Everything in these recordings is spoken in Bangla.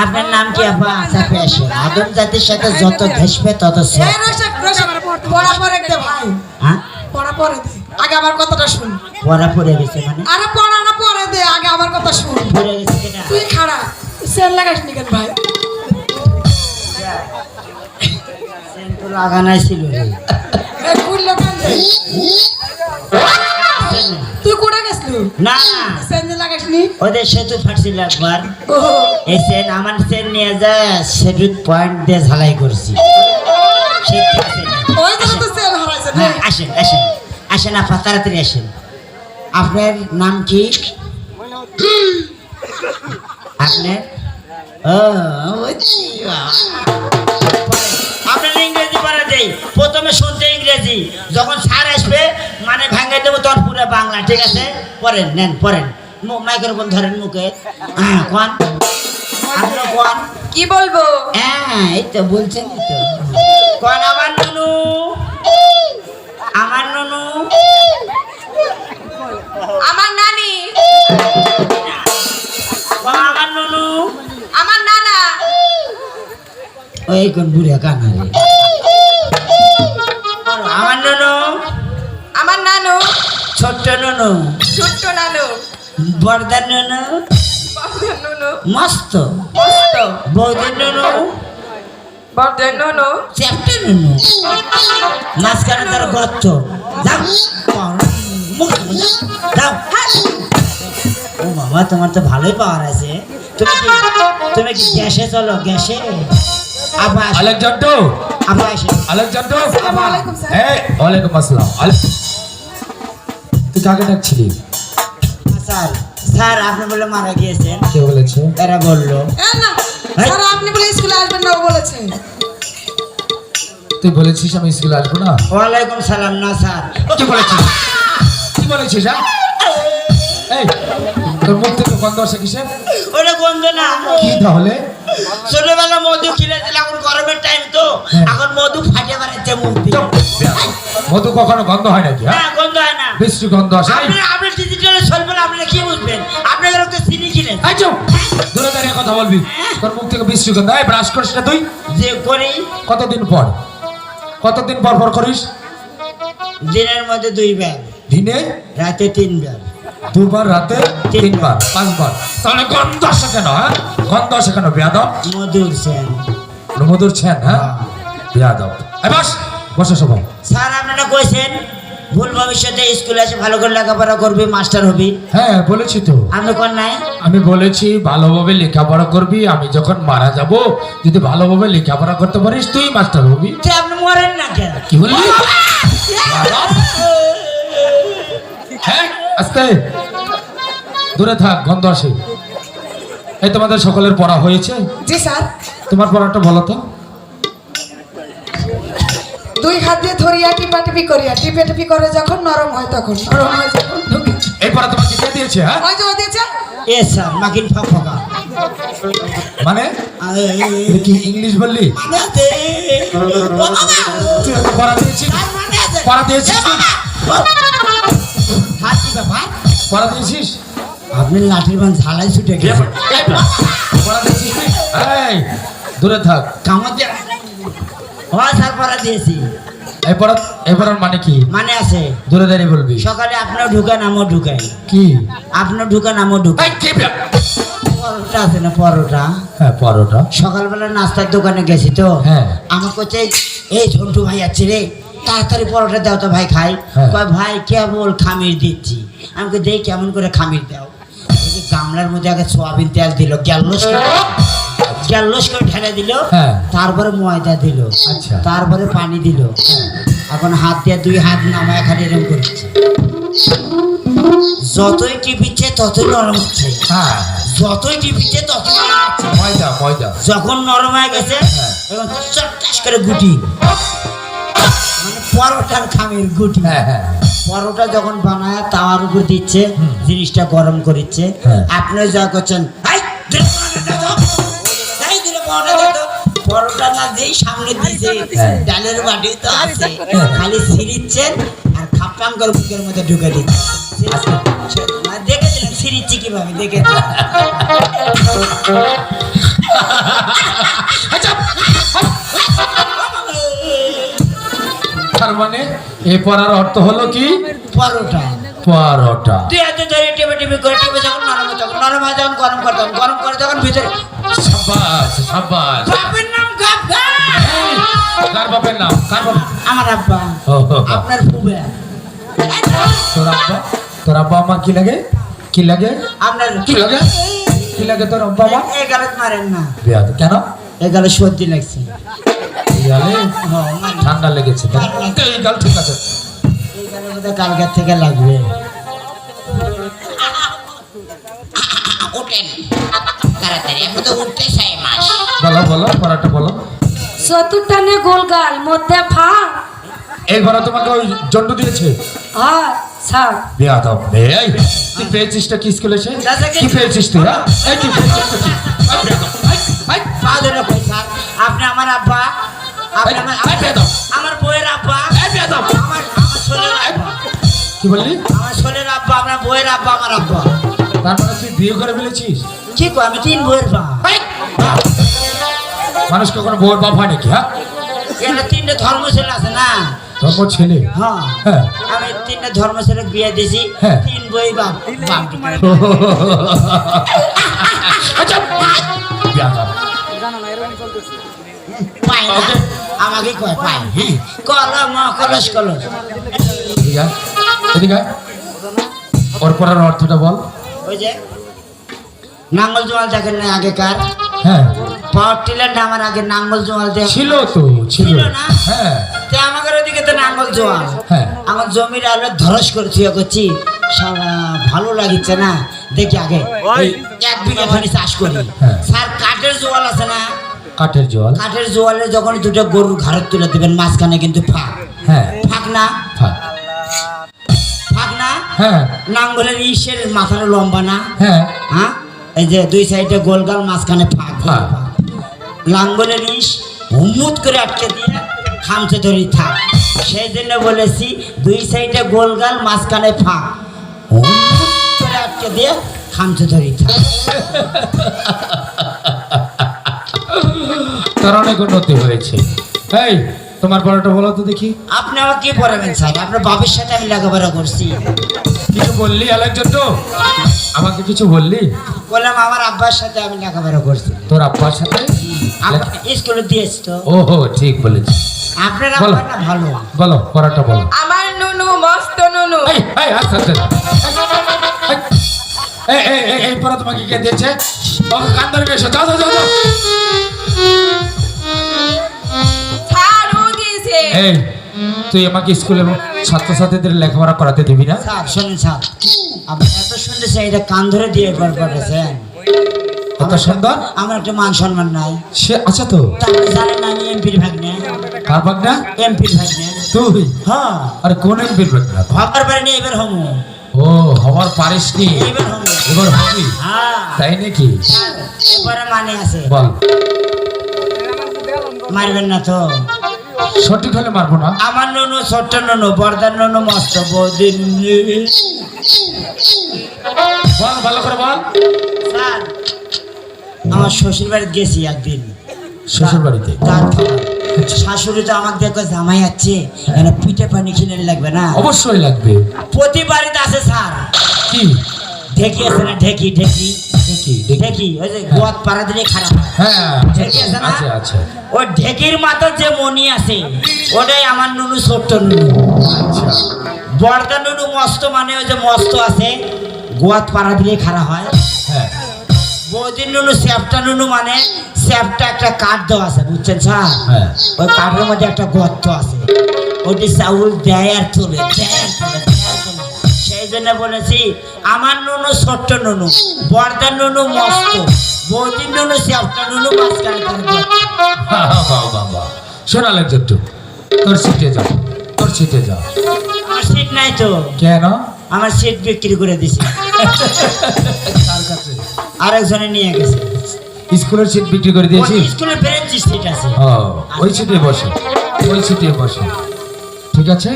আপনার নাম কি আপা আদম জাতির সাথে যত ঘেসবে তত পড়া হ্যাঁ? পড়া আগে আমার কথাটা শুন। পড়া পড়ে গেছে মানে? আরে পড়া না পরে দে। আগে আমার কথা শুন। পড়ে গেছে তুই খাড়া। সেল লাগাস নি কেন ভাই? লাগানাই ছিল? তুই কোটা গেছলি না ওদের সেতু ফাটছিল একবার ও এই সেন আমার সেন নিয়ে যায় সেতুর পয়েন্ট দিয়ে ঝালাই করছি হ্যাঁ আসেন আসেন আসেন আপা তাড়াতাড়ি আসেন আপনার নাম কি আপনার ও প্রথমে শুনতে ইংরেজি। যখন স্যার আসবে মানে ভাঙাই দেবো তখন পুরো বাংলা ঠিক আছে? পড়েন নেন পড়েন। মাইক্রোফোন ধরেন মুখে। হ্যাঁ কোন? আপনার কোন? কি বলব? হ্যাঁ এই তো বলছেন তো। কোন আমার নুনু? আমার নুনু? আমার নানি। আমার নুনু? আমার নানা। ওই কোন বুড়িয়া কানা নানু। ছোট্ট নুনু। ছোট্ট নানু। বর্দার নুনু। নুনু। মস্ত। মস্ত। বৌদির নুনু। বড়দের নুনু। চ্যাপ্টা নুনু। মাঝখানে তার গর্ত। যাও। যাও। ও বাবা তোমার তো ভালোই পাওয়ার আছে। তুমি কি তুমি কি গ্যাসে চলো? গ্যাসে? আবার আলেকজান্ডার। আবার আসো। আলেকজান্ডার। আসসালামু আলাইকুম স্যার। এই ওয়ালাইকুম আসসালাম। কাকে ডাকছিলি স্যার স্যার আপনি বলে মারা গিয়েছেন। কে বলেছে? এরা বলল। স্যার আপনি বলে স্কুলে আসবেন না বলেছে। তুই বলেছিস আমি স্কুলে আসব না? ওয়ালাইকুম সালাম না স্যার। কি বলেছিস কি বলেছিস হ্যাঁ? এই তোর মুখ থেকে গন্ধ আসে কিসের ওটা গন্ধ না। কি তাহলে? ছোটবেলা মধু এখন গরমের টাইম তো। হ্যাঁ। এখন মধু বেড়াচ্ছে মুখ। মধু কখনো গন্ধ হয় নাকি হ্যাঁ? হ্যাঁ বিশ্রী গন্ধ আসে। আপনি আপনি ডিজিটালে চলবেন আপনারা কি বুঝবেন। আপনাদের তো চিনি এই চুপ। দূরে দাঁড়িয়ে কথা বলবি। তোর মুখ থেকে বিশ্রী গন্ধ এই ব্রাশ করিস না তুই। যে করি। কতদিন পর? কতদিন পর পর করিস? দিনের মধ্যে দুই বার দিনে? রাতে তিন বার দুবার রাতে তিনবার। পাঁচবার। তাহলে গন্ধ আসে কেন হ্যাঁ? গন্ধ আসে কেন বেয়াদব? মধুর সেন। মধুর ছেন হ্যাঁ। বেয়াদব। এই বস বসে সবাই। স্যার আপনারা কইছেন? ভুল ভবিষ্যতে স্কুলে এসে ভালো করে লেখাপড়া করবি মাস্টার হবি। হ্যাঁ বলেছি তো। আপনি কোন নাই। আমি বলেছি ভালোভাবে লেখাপড়া করবি আমি যখন মারা যাব যদি ভালোভাবে লেখাপড়া করতে পারিস তুই মাস্টার হবি। আপনি মরেন না কেন? কি বললি? হ্যাঁ আস্তে। দূরে থাক গন্ধ আসে। এই তোমাদের সকলের পড়া হয়েছে? জি স্যার। তোমার পড়াটা বলো তো। দুই হাত দিয়ে ধরিয়া টিপা টিপি করিয়া টিপে টিপি করে যখন নরম হয় তখন নরম হয় যখন ঢুকে। এই তোমাকে কে দিয়েছে হ্যাঁ? ওই যে ও দিয়েছে? এ স্যার ফাঁক মানে? কি ইংলিশ বললি? পড়া দিয়েছিস? পড়া দিয়েছিস তুই? পড়া দিয়েছিস? আপনি লাঠির বান ঝালাই ছুটে গেছে পড়া দিয়েছিস এই দূরে থাক। কামত দিয়ে স্যার পড়া দিয়েছি। এই পড়া মানে কি? মানে আছে। দূরে দাঁড়িয়ে বলবি। সকালে আপনার ঢুকান আমও ঢুকাই কি? আপনার ঢুকান আমও ঢুকাই কি পরোটা আছে না পরোটা? হ্যাঁ পরোটা। সকালবেলা নাস্তার দোকানে গেছি তো। হ্যাঁ। আমার এই ঝন্টু ভাই আছে রে তাড়াতাড়ি পরোটা দাও তো ভাই খাই। হ্যাঁ। কয় ভাই কেবল খামির দিচ্ছি। আমাকে দেই কেমন করে খামির দাও? দেখি গামলার মধ্যে আগে সোয়াবিন তেল দিল গ্যালোস করে গ্যালোস করে ঢেলে দিল হ্যাঁ। তারপরে ময়দা দিল আচ্ছা। তারপরে পানি দিল এখন হাত দিয়ে দুই হাত নামায় খালি এরকম করছে যতই টিপিচ্ছে ততই নরম হচ্ছে হ্যাঁ যতই টিপিচ্ছে ততই ময়দা ময়দা যখন নরম হয়ে গেছে হ্যাঁ। করে গুটি মানে পরোটার খামির গুটি হ্যাঁ হ্যাঁ পরোটা যখন বানায় তাওয়ার উপর দিচ্ছে জিনিসটা গরম করছে হ্যাঁ। আপনি যা করছেন পরোটা না যেই সামনে দিছে। ডালের বাটি তো আছে খালি সিরিচ্ছেন আর খাপ্পান করে বুকের মধ্যে ঢুকে দিচ্ছে দেখেছিলাম সিরিচ্ছি কীভাবে দেখে তার মানে এ পড়ার অর্থ হলো কি? পরোটা। পরোটা তুই এত ধরে টেপে টেপে করে টেপে যখন নরম হয় তখন নরম হয় যখন গরম করতাম গরম করে যখন ভিতরে সাবাস সাবাস বাপের নাম গাপ গাপ। কার বাপের নাম? কার আমার আব্বা। আপনার ফুবে। তোর আব্বা? তোর আব্বা আমার কি লাগে? কি লাগে? আপনার কি লাগে? কি লাগে তোর আব্বা গালত মারেন না। বিয়াদ কেন? এই গালে সর্দি লাগছে। হ্যাঁ। ঠান্ডা লেগেছে। তাই? এই গাল ঠিক আছে। এই গালের মধ্যে থেকে লাগবে। ওঠেন তাড়াতাড়ি এখন তো উঠতে চাই মাস বলো বলো পড়াটা বলো। চতুর্টানে গোলগাল মধ্যে ফা। এই ঘরে তোমাকে ওই জন্ড দিয়েছে? হ্যাঁ স্যার। বিয়াদ এই তুই পেয়েছিসটা কি স্কুলে এসে? কি পেয়েছিস তুই হ্যাঁ? এই কি এই বেয়াদব, এই, এই, পা ধরে কই স্যার। আপনি আমার আব্বা। আপনি আমার আমার বইয়ের আব্বা। এই বেয়াদব। আমার আমার আব্বা কি বললি? আমার ছোলের আব্বা আপনার বইয়ের আব্বা আমার আব্বা। তার মানে তুই বিয়ে করে ফেলেছিস? কি কো আমি তিন বইয়ের পা এই, মানুষ কখনো বউর বাপ হয় নাকি হ্যাঁ? তিনটে ধর্ম ছেলে আছে না? ধর্ম ছেলে হ্যাঁ। হ্যাঁ। আমি তিনটে ধর্ম ছেলে বিয়ে দিয়েছি হ্যাঁ। তিন বই! বাপ বাপ আচ্ছা. আমাকে কয় পাই। হ্যাঁ কলম কলস কলস। এদিকে আয়, এদিকে ওর পড়ার অর্থটা বল। ওই যে নাঙ্গল জোয়াল দেখেন না আগেকার? হ্যাঁ। পাওয়ার টিলার নামার আগে নাঙ্গল জোয়াল ছিল তো ছিল। না? হ্যাঁ। তে আমাদের ওদিকে তো নাঙ্গল জোয়াল। হ্যাঁ। আমার জমির আলো ধরস করে থুয়ে করছি সারা ভালো লাগিচ্ছে না? দেখি আগে। এক বিঘা খানি চাষ করি। হ্যাঁ। স্যার কাঠের জোয়াল আছে না? কাঠের জল কাঠের জোয়ালে যখন দুটো গরুর ঘাড়ত তুলে দেবেন মাঝখানে কিন্তু ফাঁক। হ্যাঁ। ফাঁক না? হ্যাঁ। নাঙ্গলের ইসের মাথাটা লম্বা না? হ্যাঁ। হ্যাঁ? এই যে দুই সাইডে গোলগাল মাঝখানে ফাঁক। লাঙ্গলের ইস হুমুত করে আটকে দিয়ে খামচে ধরি থাক। সেই জন্য বলেছি দুই সাইডে গোলগাল মাঝখানে ফাঁক। হুমুত করে আটকে দিয়ে খামচে ধরি থাক। তোর অনেক উন্নতি হয়েছে। এই তোমার পড়াটা বলো তো দেখি। আপনি আমার কি পড়াবেন স্যার? আপনার বাবার সাথে আমি লেখাপড়া করছি। কিছু বললি আলেকজন তো? আমাকে কিছু বললি? বললাম আমার আব্বার সাথে আমি লেখাপড়া করছি। তোর আব্বার সাথে? স্কুলে দিয়েছি তো। ওহো ঠিক বলেছিস আপনার বলো। আব্বা না ভালো। বলো পড়াটা বলো। আমার নুনু মস্ত নুনু। এই এই আস্তে এই, এই এই পড়া তোমাকে কে দিয়েছে? ওকে কান ধরে এসো যাও যাও যাও। এই তুই আমাকে স্কুলে ছাত্রছাত্রীদের লেখাপড়া করাতে দিবি না? স্যার শোনেন স্যার। আপনি এত শুনতেছেন এটা কান ধরে দিয়ে একবার করেছেন। এত সুন্দর? আমার একটা মান সম্মান নাই। সে আচ্ছা তো। তারপরে জানেন না আমি এমপির ভাগ নেই কার বাগ না এমপির ভাগ নেই তুই? হ্যাঁ। আরে কোন এমপির ভাবার পারে এবার হমু ও হওয়ার পারিস নি? এবার হমু এবার হবি? হ্যাঁ। তাই নাকি? এবারে মানে আছে। বল। মারবেন না তো। সঠিক হলে মারবো না। আমার ননু ছোট্ট ননু বর্দার ননু মস্ত বৌদিন বল ভালো করে বল। আমার শ্বশুর বাড়িতে গেছি একদিন। শ্বশুর বাড়িতে শাশুড়ি তো আমার দেখো জামাই আছে পিঠে পানি কিনে লাগবে না? অবশ্যই লাগবে। প্রতি বাড়িতে আছে স্যার। কি? ঢেকি আছে না? ঢেকি ঢেকি। দেখি দেখি ঢেকি ওই যে গোয়াত পাড়া দিলে খারাপ হ্যাঁ। ঢেকি আছে না? আছে আছে ওই ঢেকির মাথার যে মনি আছে ওটাই আমার নুনু ছোট্ট নুনু। আচ্ছা। নুনু মস্ত মানে ওই যে মস্ত আছে গোয়াত পাড়া দিলে খারাপ হয়। হ্যাঁ। বৌদির নুনু স্যাপটা নুনু মানে স্যাপটা একটা কাঠ দেওয়া আছে বুঝছেন স্যার? হ্যাঁ। ওই কাঠের মধ্যে একটা গর্ত আছে। ওটি চাউল দেয় আর তোলে দেয়। জন্য বলেছি আমার নুনু ছোট্ট নুনু বর্দার নুনু মস্ত বৌদির নুনু স্যাপটা নুনু মাঝখানে একটু তোর সিটে যাও তোর সিটে যাও আমার সিট নাই তো। কেন? আমার সিট বিক্রি করে দিছি। কার কাছে? আরেকজনে নিয়ে গেছে। স্কুলের সিট বিক্রি করে দিয়েছি ওই স্কুলে বেঞ্চ সিট আছে। ও ওই সিটে বসো ওই সিটে বসো। ঠিক আছে?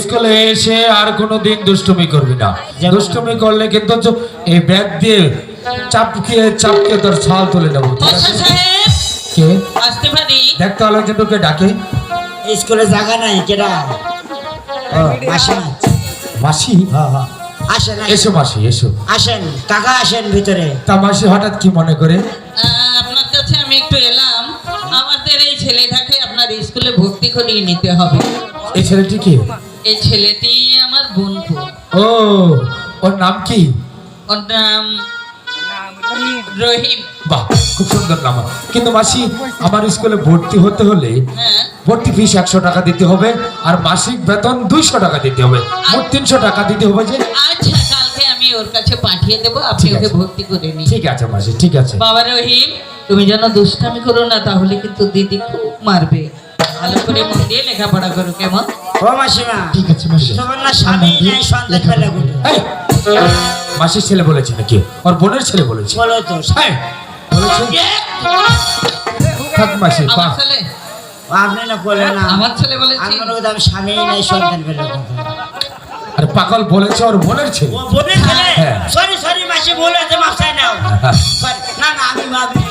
স্কুলে এসে আর কোনো দিন দুষ্টুমি করবি না? দুষ্টুমি করলে কিন্তু এই ব্যাগ দিয়ে চাপকিয়ে চাপকে তোর ছাল তুলে নেব। ঠিক আছে? বর্ষা সাহেব। কে? আসতে পারি? দেখ তো ডাকে। স্কুলে জায়গা নাই কেডা? মাসি। মাসি? হ্যাঁ হ্যাঁ। আসেন এসো মাসি এসো। আসেন কাকা আসেন ভিতরে। তা মাসি হঠাৎ কি মনে করে? আপনার কাছে আমি একটু এলাম। আমাদের এই ছেলেটাকে স্কুলে ভর্তি করিয়ে নিতে হবে। এই ছেলেটি কি? এই ছেলেটি আমার বোনপু ও ওর নাম কি? ওর নাম রহিম। বাহ খুব সুন্দর নাম। কিন্তু মাসি আমার স্কুলে ভর্তি হতে হলে হ্যাঁ। ভর্তি ফিস একশো টাকা দিতে হবে আর মাসিক বেতন দুইশো টাকা দিতে হবে। মোট তিনশো টাকা দিতে হবে যে। আচ্ছা কালকে আমি ওর কাছে পাঠিয়ে দেবো আপনি ওকে ভর্তি করে নিন। ঠিক আছে মাসি ঠিক আছে। বাবা রহিম তুমি যেন দুষ্টামি করো না তাহলে কিন্তু দিদি খুব মারবে। ভালো করে মন দিয়ে লেখাপড়া করো কেমন? ও মাসিমা ঠিক আছে মাসি তোমার না স্বামী নাই সন্তান পেলে গুলো মাসির ছেলে বলেছে নাকি? ওর বোনের ছেলে বলেছে। বলো তো। এই, বলেছে। থাক মাসি আমার ছেলে? আপনি না বলে না। আমার ছেলে বলেছি। আমি স্বামী নাই সন্তান পেলে আরে পাগল বলেছে ওর বোনের ছেলে। ও বোনের ছেলে? হ্যাঁ। সরি সরি মাসি মাপ চাই নাও। না না আমি ভাবি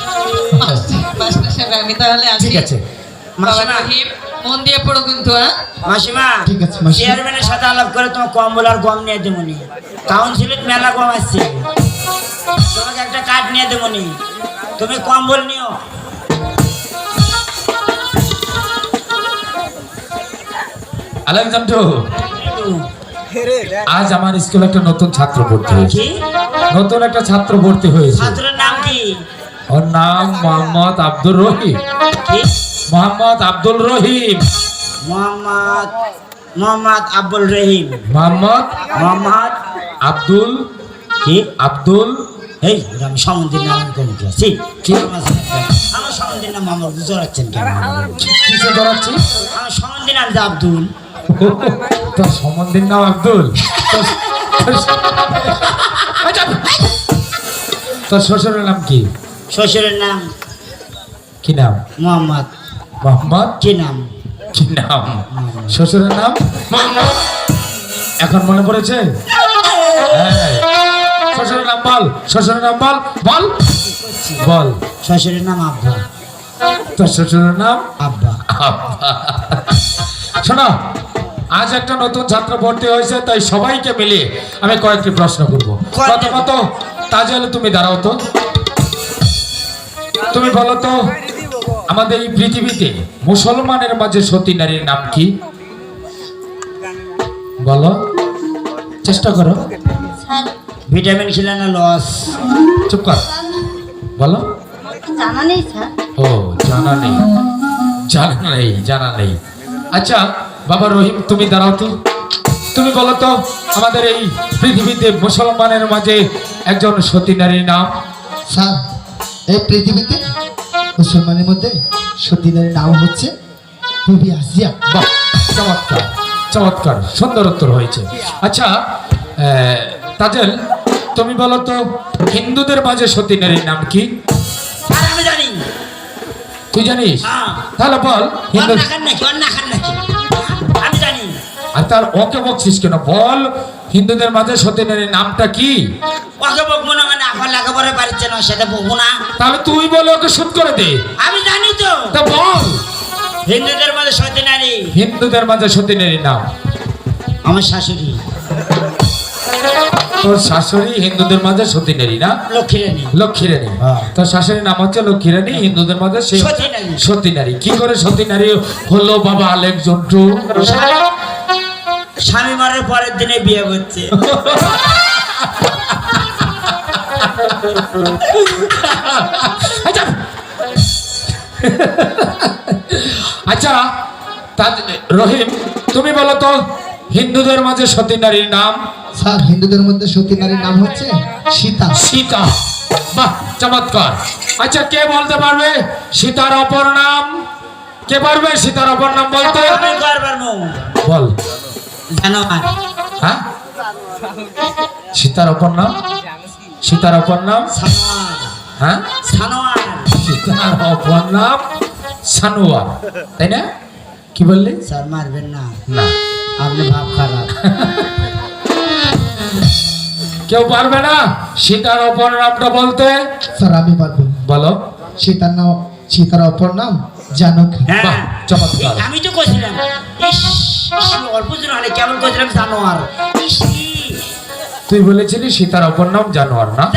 মাস্টার সাহেব আমি তাহলে আসি ঠিক আছে। মন দিয়ে পড়ো কিন্তু হ্যাঁ? মাসিমা ঠিক আছে, চেয়ারম্যানের সাথে আলাপ করে তোমার কম্বল আর গম নিয়ে দেবো নি। কাউন্সিলের মেলা গম আসছে। তোমাকে একটা কার্ড নিয়ে দেবো নি। তুমি কম্বল নিও। আলেকজান্ডার আজ আমার স্কুলে একটা নতুন ছাত্র ভর্তি হয়েছে। কি? নতুন একটা ছাত্র ভর্তি হয়েছে। ছাত্রের নাম কি? ওর নাম মোহাম্মদ আব্দুর রহিম। কি? মোহাম্মদ আব্দুল রহিম। মোহাম্মদ মোহাম্মদ আব্দুল রহিম। মোহাম্মদ মোহাম্মদ আব্দুল কি? আব্দুল এই আমি সমন্দির নাম কোন ক্লাসি কি? আমার সমন্দির নাম মোহাম্মদ জোরাচ্ছেন কেন? কিসে ধরাচ্ছি আমার সমন্দির নাম আব্দুল। তোর সম্বন্ধীর নাম আব্দুল। তোর শ্বশুরের নাম কি? শ্বশুরের নাম কি নাম? মোহাম্মদ। মোহাম্মদ? কি নাম? কি নাম? শ্বশুরের নাম? এখন মনে পড়েছে? হ্যাঁ। শ্বশুরের নাম বল। শ্বশুরের নাম বল। বল। বল। শ্বশুরের নাম আব্বা। তোর শ্বশুরের নাম? আব্বা। শোনো আজ একটা নতুন ছাত্র ভর্তি হয়েছে তাই সবাইকে মিলিয়ে আমি কয়েকটি প্রশ্ন করব? প্রথমত তাজেল তুমি দাঁড়াও তো। তুমি বলো তো আমাদের এই পৃথিবীতে মুসলমানের মাঝে সতী নারীর নাম কি? বলো। চেষ্টা করো। ভিটামিন খেলে না লস। চুপ কর। বলো। জানা নেই স্যার। ও জানা নেই। জানা নেই জানা নেই। আচ্ছা বাবা রহিম তুমি দাঁড়াও তো। তুমি বলো তো আমাদের এই পৃথিবীতে মুসলমানের মাঝে একজন সতী নারীর নাম? স্যার এই পৃথিবীতে মুসলমানের মধ্যে সতীনের নাম হচ্ছে বিবি আসিয়া। বাহ চমৎকার চমৎকার সুন্দর উত্তর হয়েছে। আচ্ছা তাজেল তুমি বলো তো হিন্দুদের মাঝে সতী নারীর নাম কি? আমি জানি। তুই জানিস? হ্যাঁ। তাহলে বল হিন্দু আমি জানি। আর তার ওকে বকছিস কেন? বল হিন্দুদের মাঝে সতী নারীর নামটা কি? ওকে বকবো না মানে আবার লেখাপড়া পারছে না সেটা বকবো না। তাহলে তুই বলে ওকে শুট করে দে। আমি জানি তো। তা বল। হিন্দুদের মধ্যে সতী নারী। হিন্দুদের মাঝে সতী নারীর নাম আমার শাশুড়ি। তোর শাশুড়ি হিন্দুদের মাঝে সতী নারী না? লক্ষ্মী রানী। লক্ষ্মী রানী। হ্যাঁ। তোর শাশুড়ির নাম হচ্ছে লক্ষ্মী রানী হিন্দুদের মাঝে নারী। সতী নারী। কি করে সতী নারী হলো বাবা আলেক জন্টু স্বামী মারের পরের দিনে বিয়ে করছে। আচ্ছা আচ্ছা রহিম তুমি বলো তো হিন্দুদের মাঝে সতী নারীর নাম? স্যার হিন্দুদের মধ্যে সতী নারীর নাম হচ্ছে সীতা। সীতা। বাহ চমৎকার। আচ্ছা কে বলতে পারবে? সীতার অপর নাম? কে পারবে সীতার অপর নাম বলতে? বল। জানো হ্যাঁ? সীতার অপর নাম? সীতার অপর নাম? হ্যাঁ? সীতার অপর নাম সানোয়ার। তাই না? কি বললি? স্যার মারবেন না। না। আপনি ভাব খারাপ। কেউ পারবে না? সীতার অপর নামটা বলতে? স্যার আমি পারব। বলো। সীতার নাম সীতার অপর নাম জানকী। হ্যাঁ। বাহ চমৎকার। আমি তো কইছিলাম ইস ইস, অল্প দিন হলে কেমন কইছিলাম জানোয়ার ইস তুই বলেছিলি সীতার অপর নাম জানোয়ার না?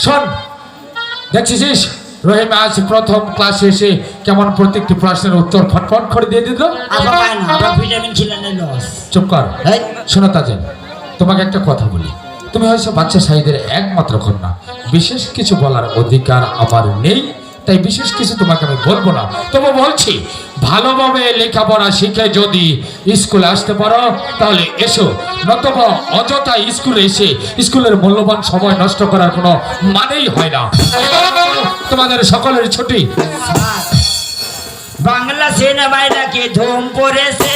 শোন দেখছিস? রহিম আজ প্রথম ক্লাসে এসে কেমন প্রত্যেকটি প্রশ্নের উত্তর ফটফট করে দিয়ে দিল? লস চুপ কর। শোনো তাজেন তোমাকে একটা কথা বলি। তুমি হয়তো বাচ্চা সাহিদের একমাত্র কন্যা। বিশেষ কিছু বলার অধিকার আমার নেই। তাই বিশেষ কিছু তোমাকে আমি বলব না। তবে বলছি, ভালোভাবে লেখাপড়া শিখে যদি স্কুলে আসতে পারো, তাহলে এসো। নতবা অযথা স্কুলে এসে স্কুলের মূল্যবান সময় নষ্ট করার কোনো মানেই হয় না। তোমাদের সকলের ছুটি। বাংলা সিনেমায় নাকি ধুম পড়েছে।